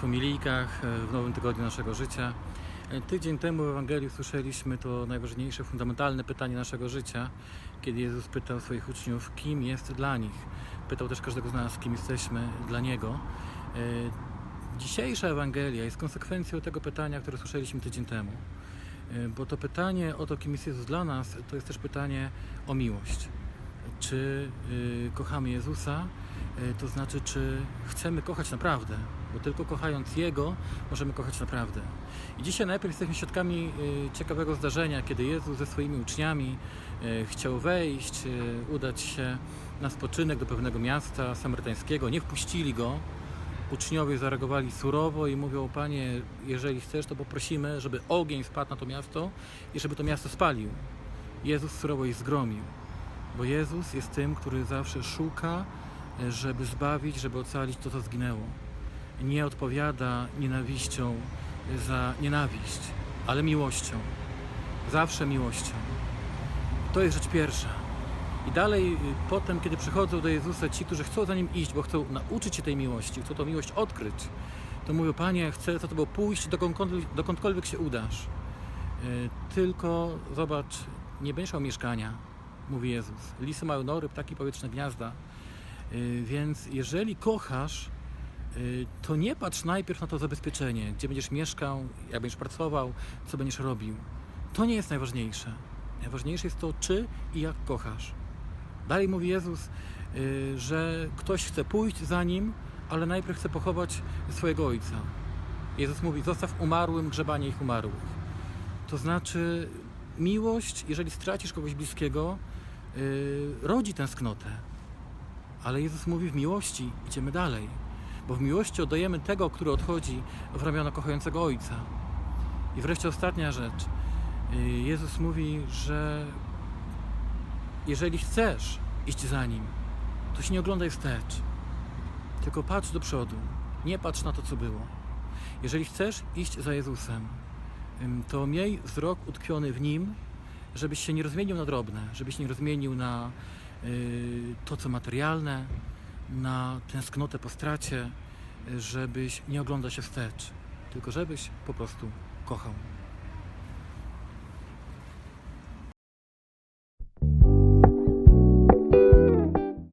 homilijkach e, w nowym tygodniu naszego życia. E, Tydzień temu w Ewangelii słyszeliśmy to najważniejsze, fundamentalne pytanie naszego życia, kiedy Jezus pytał swoich uczniów, kim jest dla nich. Pytał też każdego z nas, kim jesteśmy dla Niego. E, Dzisiejsza Ewangelia jest konsekwencją tego pytania, które słyszeliśmy tydzień temu. E, Bo to pytanie o to, kim jest Jezus dla nas, to jest też pytanie o miłość. Czy y, kochamy Jezusa, to znaczy, czy chcemy kochać naprawdę, bo tylko kochając Jego możemy kochać naprawdę. I dzisiaj najpierw jesteśmy świadkami y, ciekawego zdarzenia, kiedy Jezus ze swoimi uczniami y, chciał wejść, y, udać się na spoczynek do pewnego miasta samarytańskiego. Nie wpuścili go. Uczniowie zareagowali surowo i mówią: Panie, jeżeli chcesz, to poprosimy, żeby ogień spadł na to miasto i żeby to miasto spalił. Jezus surowo ich zgromił, bo Jezus jest tym, który zawsze szuka, żeby zbawić, żeby ocalić to, co zginęło. Nie odpowiada nienawiścią za nienawiść, ale miłością. Zawsze miłością. To jest rzecz pierwsza. I dalej, y, potem, kiedy przychodzą do Jezusa ci, którzy chcą za Nim iść, bo chcą nauczyć się tej miłości, chcą tą miłość odkryć, to mówią, Panie, chcę za Tobą pójść, dokądkolwiek, dokądkolwiek się udasz. Y, Tylko, zobacz, nie będziesz miał mieszkania, mówi Jezus. Lisy mają nory, ptaki powietrzne gniazda. Y, Więc jeżeli kochasz, y, to nie patrz najpierw na to zabezpieczenie, gdzie będziesz mieszkał, jak będziesz pracował, co będziesz robił. To nie jest najważniejsze. Najważniejsze jest to, czy i jak kochasz. Dalej mówi Jezus, y, że ktoś chce pójść za nim, ale najpierw chce pochować swojego ojca. Jezus mówi: Zostaw umarłym grzebanie ich umarłych. To znaczy, miłość, jeżeli stracisz kogoś bliskiego, rodzi tęsknotę. Ale Jezus mówi: w miłości idziemy dalej, bo w miłości oddajemy tego, który odchodzi w ramiona kochającego ojca. I wreszcie ostatnia rzecz. Y, Jezus mówi, że jeżeli chcesz iść za nim, to się nie oglądaj wstecz, tylko patrz do przodu. Nie patrz na to, co było. Jeżeli chcesz iść za Jezusem, to miej wzrok utkwiony w nim, żebyś się nie rozmienił na drobne, żebyś nie rozmienił na to, co materialne, na tęsknotę po stracie, y, żebyś nie oglądał się wstecz, tylko żebyś po prostu kochał.